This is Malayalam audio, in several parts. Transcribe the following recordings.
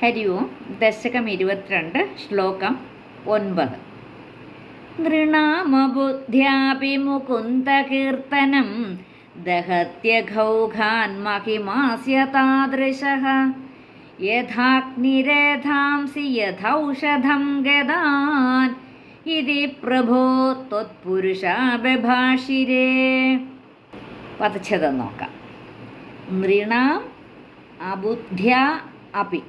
ഹരി ഓം ദശകം ഇരുപത്തിരണ്ട് ശ്ലോകം ഒൻപത്. നൃണാമബുദ്ധ്യാപി മുകുന്ദകീർത്തനം ദഹത്യഘൗഘാൻ മഹിമാസ്യ താദൃശ. യഥാഗ്നിരേധാംസി യഥൗഷധം ഗതാൻ. ഇതി പ്രഭോ ത്വത്പുരുഷാഭിഭാഷിരേ പതച്ചത് നോക്കാം. നൃണാം അബുദ്ധ്യ അപി.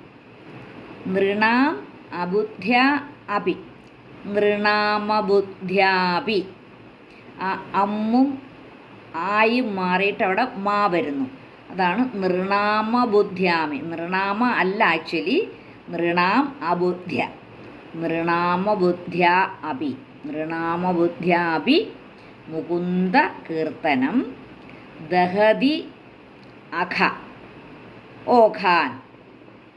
നൃണാം അബുദ്ധ്യ അപി. നൃണാമബുദ്ധ്യാപി അമ്മും ആയും മാറിയിട്ട് അവിടെ മാ വരുന്നു. അതാണ് നൃണാമബുദ്ധ്യാമി നൃണാമ അല്ല ആക്ച്വലി നൃണാം അബുദ്ധ്യ. നൃണാമബുദ്ധ്യ അപി. നൃണാമബുദ്ധ്യാപി മുകുന്ദ കീർത്തനം ദഹതി അഖ. ഓഖാൻ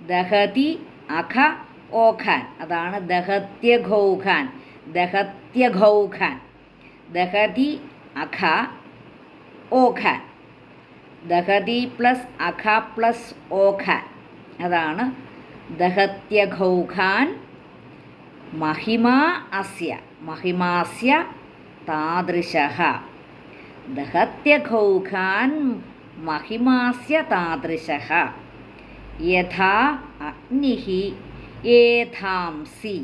ദഹതി അഖ ഓഖാൻ. അതാണ് ദഹത്യഘൗഖാൻ. ദഹത്യഘൗഖാൻ. ദഹതി അഖ ഓഖാൻ. ദഹതി plus Akha plus ഓഖാൻ. അതാണ് ദഹത്യഘൗഖാൻ മഹിമാ അസ്യ. മഹിമാസ്യ താദൃശ. ദഹത്യഘൗഖാൻ മഹിമാസ്യ താദൃശ. യഥാ അഗ്നി ഏധാംസി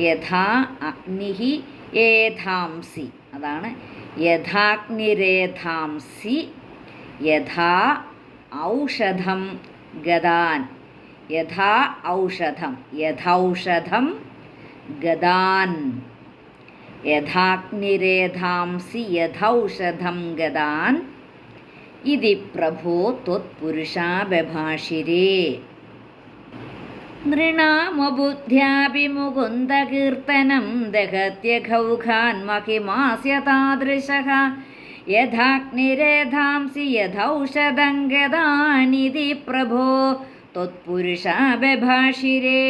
യഥാ അഗ്നി ഏധാംസി അതാണ് യഥാഗ്നിരേധാംസി യഥാ ഔഷധം ഗതാൻ യഥാ ഔഷധം യഥൗഷധം ഗതാൻ യഥാഗ്നിരേധാംസി യഥൗഷധം ഗതാൻ ഇതി പ്രഭോ ത്വത്പുരുഷാബഭാഷിരേ നൃണാമബുദ്ധ്യാഭിമുകുന്ദകീർത്തനം ദഹത്യഘൗഘാൻ മഹിമാസ്യ താദൃശ യഥാഗ്നിരേധാംസി യഥൗഷധം ഗതാനിതി പ്രഭോ ത്വത്പുരുഷാബഭാഷിരേ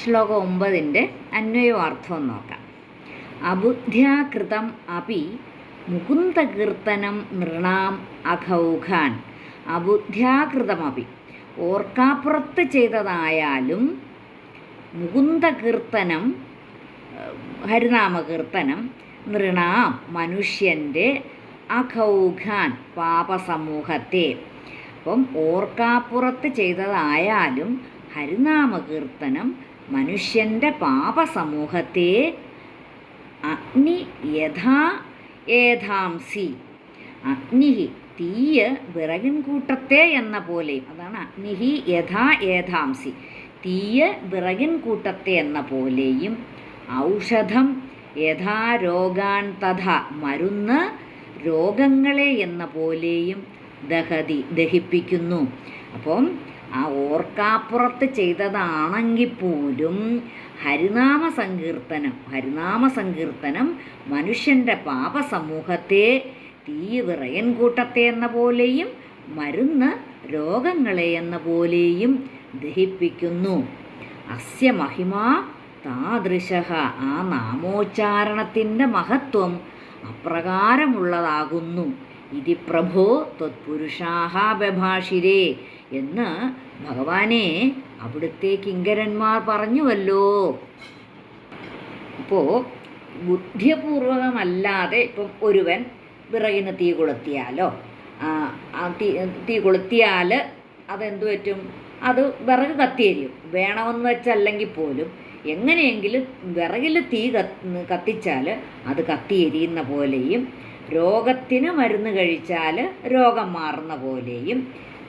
ശ്ലോകം ഒമ്പതിന്റെ അന്വയവാർത്ഥം നോക്കാം. അബുദ്ധ്യാകൃതം അപി മുകുന്ദകീർത്തനം നൃണാം അഘൗഘാൻ അബുദ്ധ്യാകൃതമപി. ഓർക്കാപ്പുറത്ത് ചെയ്തതായാലും മുകുന്ദകീർത്തനം ഹരിനാമകീർത്തനം നൃണാം മനുഷ്യന്റെ അഘൗഖാൻ പാപസമൂഹത്തെ. അപ്പം ഓർക്കാപ്പുറത്ത് ചെയ്തതായാലും ഹരിനാമകീർത്തനം മനുഷ്യന്റെ പാപസമൂഹത്തെ അഗ്നി യഥാ ഏധാംസി അഗ്നിഹി തീയ് വിറകിൻ കൂട്ടത്തെ എന്ന പോലെയും അതാണ് അഗ്നിഹി യഥാ ഏതാംസി. തീയ് വിറകിൻ കൂട്ടത്തെ എന്ന പോലെയും ഔഷധം യഥാ രോഗാൻ തഥ മരുന്ന് രോഗങ്ങളെ എന്ന പോലെയും ദഹതി ദഹിപ്പിക്കുന്നു. അപ്പം ആ ഓർക്കാപ്പുറത്ത് ചെയ്തതാണെങ്കിൽ പോലും ഹരിനാമ സങ്കീർത്തനം ഹരിനാമ സങ്കീർത്തനം മനുഷ്യന്റെ പാപസമൂഹത്തെ തീ വിറയൻ കൂട്ടത്തെ എന്ന പോലെയും മരുന്ന് രോഗങ്ങളെ എന്ന പോലെയും ദഹിപ്പിക്കുന്നു. അസ്യ മഹിമ താദൃശ. ആ നാമോച്ചാരണത്തിന്റെ മഹത്വം അപ്രകാരമുള്ളതാകുന്നു. ഇതി പ്രഭോ ത്വത്പുരുഷാഹ ബഭാഷിരേ എന്ന് ഭഗവാനെ അവിടുത്തെ കിങ്കരന്മാർ പറഞ്ഞുവല്ലോ. ഇപ്പോൾ ബുദ്ധിപൂർവകമല്ലാതെ ഇപ്പം ഒരുവൻ വിറകിന് തീ കൊളുത്തിയാലോ? തീ തീ കൊളുത്തിയാൽ അതെന്തു പറ്റും? അത് വിറക് കത്തിയെരിയും. വേണമെന്ന് വെച്ചല്ലെങ്കിൽ പോലും എങ്ങനെയെങ്കിലും വിറകിൽ തീ കത്തിച്ചാൽ അത് കത്തിയെരിയുന്ന പോലെയും രോഗത്തിന് മരുന്ന് കഴിച്ചാൽ രോഗം മാറുന്ന പോലെയും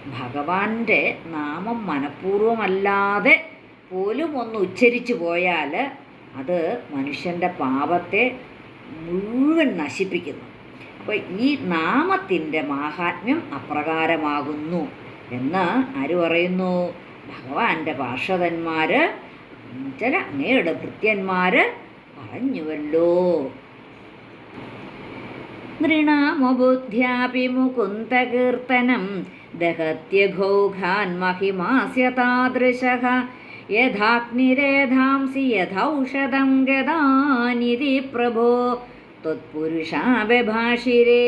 ഭഗവാന്റെ നാമം മനഃപൂർവമല്ലാതെ പോലും ഒന്ന് ഉച്ചരിച്ചു പോയാൽ അത് മനുഷ്യന്റെ പാപത്തെ മുഴുവൻ നശിപ്പിക്കുന്നു. അപ്പോൾ ഈ നാമത്തിന്റെ മാഹാത്മ്യം അപ്രകാരമാകുന്നു എന്ന് ആര് പറയുന്നു? ഭഗവാന്റെ പാർഷവന്മാർ ചില അങ്ങയുടെ ഭൃത്യന്മാർ പറഞ്ഞുവല്ലോ. നൃണാമബുദ്ധ്യാപി മുകുന്ദകീർത്തനം ദഹത്യഘൗഘാൻ മഹിമാസ്യ താദൃശഃ യഥാഗ്നിരേധാംസി യഥൗഷധം ഗതാനിതി പ്രഭോ ത്വത്പുരുഷാബഭാഷിരേ